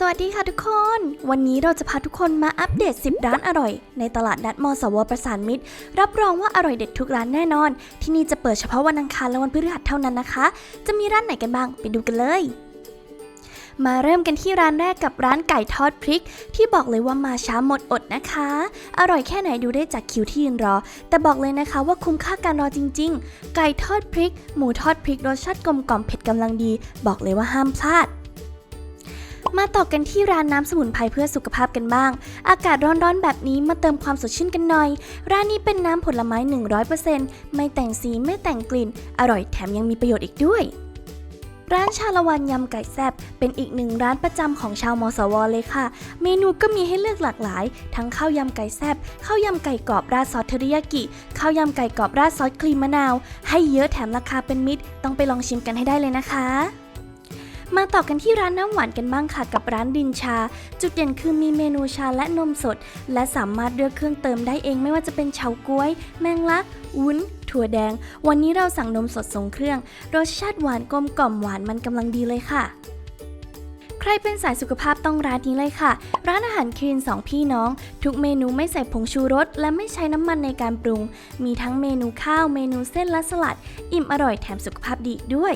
สวัสดีค่ะทุกคน วันนี้เราจะพาทุกคนมาอัปเดต 10 ร้านอร่อย ในตลาดนัดมสวประสานมิตร รับรองว่าอร่อยเด็ดทุกร้านแน่นอน ที่นี่จะเปิดเฉพาะวันอังคารและวันพฤหัสเท่านั้นนะคะ จะมีร้านไหนกันบ้างไปดูกันเลย มาเริ่มกันที่ร้านแรกกับร้านไก่ทอดพริก ที่บอกเลยว่ามาช้าหมดอดนะคะ อร่อยแค่ไหนดูได้จากคิวที่ยืนรอ แต่บอกเลยนะคะว่าคุ้มค่าการรอจริง ๆ ไก่ทอดพริก หมูทอดพริกรสชาติกลมกล่อมเผ็ดกำลังดี บอกเลยว่าห้ามพลาด มาต่อกันที่ร้านน้ำสมุนไพรเพื่อสุขภาพกันบ้าง อากาศร้อนๆ แบบนี้มาเติมความสดชื่นกันหน่อย ร้านนี้เป็นน้ำผลไม้ 100%ไม่แต่งสีไม่แต่งกลิ่น อร่อยแถมยังมีประโยชน์อีกด้วย ร้านชาละวันยำไก่แซบเป็นอีกหนึ่งร้านประจำของชาวมสวเลยค่ะ เมนูก็มีให้เลือกหลากหลาย ทั้งข้าวยำไก่แซบข้าวยำไก่กรอบราดซอสเทอริยากิข้าวยำไก่กรอบราดซอสครีมมะนาว ให้เยอะแถมราคาเป็นมิตร ต้องไปลองชิมกันให้ได้เลยนะคะ มาต่อกันที่ร้านน้ำหวานกันบ้างค่ะกับร้านดินชา จุดเด่นคือมีเมนูชาและนมสด และสามารถเลือกเครื่องเติมได้เองไม่ว่าจะเป็นเฉาก๊วย แมงลัก วุ้นถั่วแดง วันนี้เราสั่งนมสดทรงเครื่อง รสชาติหวานกลมกล่อมหวานมันกำลังดีเลยค่ะใครเป็นสายสุขภาพต้องร้านนี้เลยค่ะ ร้านอาหารคลีนสองพี่น้อง ทุกเมนูไม่ใส่ผงชูรส และไม่ใช้น้ำมันในการปรุง มีทั้งเมนูข้าว เมนูเส้นและสลัด อิ่มอร่อยแถมสุขภาพดีด้วย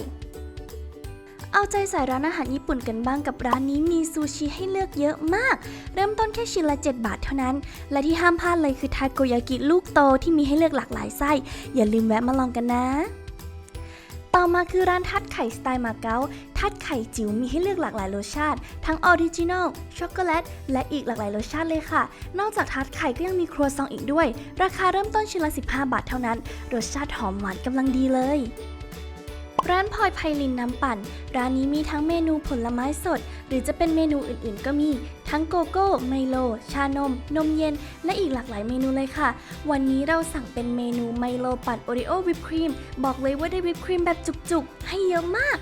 เอาใจใส่ร้านอาหารญี่ปุ่นกันบ้างกับร้านนี้มีซูชิให้เลือกเยอะมาก เริ่มต้นแค่ชิ้นละ 7 บาทเท่านั้น และที่ห้ามพลาดเลยคือทาโกยากิลูกโตที่มีให้เลือกหลากหลายไส้ อย่าลืมแวะมาลองกันนะต่อมาคือร้านทัดไข่สไตล์มาเก๊าทัดไข่จิ๋วมีให้เลือกหลากหลายรสชาติ ทั้งออริจินอล ช็อกโกแลต และอีกหลากหลายรสชาติเลยค่ะ นอกจากทัดไข่ก็ยังมีครัวซองอีกด้วย ราคาเริ่มต้นชิ้นละ 15 บาทเท่านั้น รสชาติหอมหวานกำลังดีเลย ร้านพลอยไพลินน้ำปั่น ร้านนี้มีทั้งเมนูผลไม้สด หรือจะเป็นเมนูอื่นๆ ก็มี ทั้งโกโก้ ไมโล ชานม นมเย็น และอีกหลากหลายเมนูเลยค่ะ วันนี้เราสั่งเป็นเมนูไมโลปั่นโอริโอวิปครีม บอกเลยว่าได้วิปครีมแบบจุกๆ ให้เยอะมาก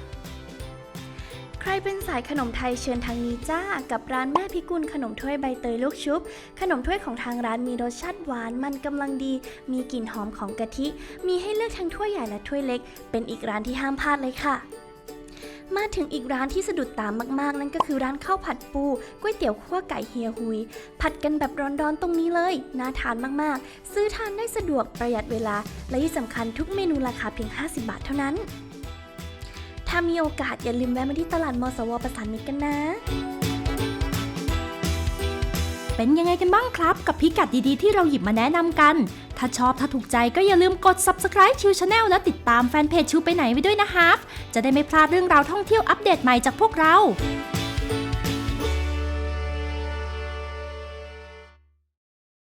รเป็นสายขนมไทยเชิญทางนี้จ้า กับร้านแม่พิกุลขนมถ้วยใบเตยลูกชุบ ขนมถ้วยของทางร้านมีรสชาติหวานมันกำลังดี มีกลิ่นหอมของกะทิ มีให้เลือกทั้งถ้วยใหญ่และถ้วยเล็ก เป็นอีกร้านที่ห้ามพลาดเลยค่ะมาถึงอีกร้านที่สะดุดตามมาก ๆ นั่นก็คือร้านข้าวผัดปูก๋วยเตี๋ยวคั่วไก่เฮียฮุย ผัดกันแบบร้อนๆตรงนี้เลย น่าทานมากๆ ซื้อทานได้สะดวกประหยัดเวลา และที่สำคัญทุกเมนูราคาเพียง 50 บาทเท่านั้น ถ้ามีโอกาสอย่าลืมแวะมาที่ตลาดมสวประสานมิตรกันนะ เป็นยังไงกันบ้างครับ กับพิกัดดีๆที่เราหยิบมาแนะนำกัน ถ้าชอบถ้าถูกใจก็อย่าลืมกด subscribe ชิวชาแนลและติดตามแฟนเพจชิวไปไหนไว้ด้วยนะฮะจะได้ไม่พลาดเรื่องราวท่องเที่ยวอัปเดตใหม่จากพวกเรา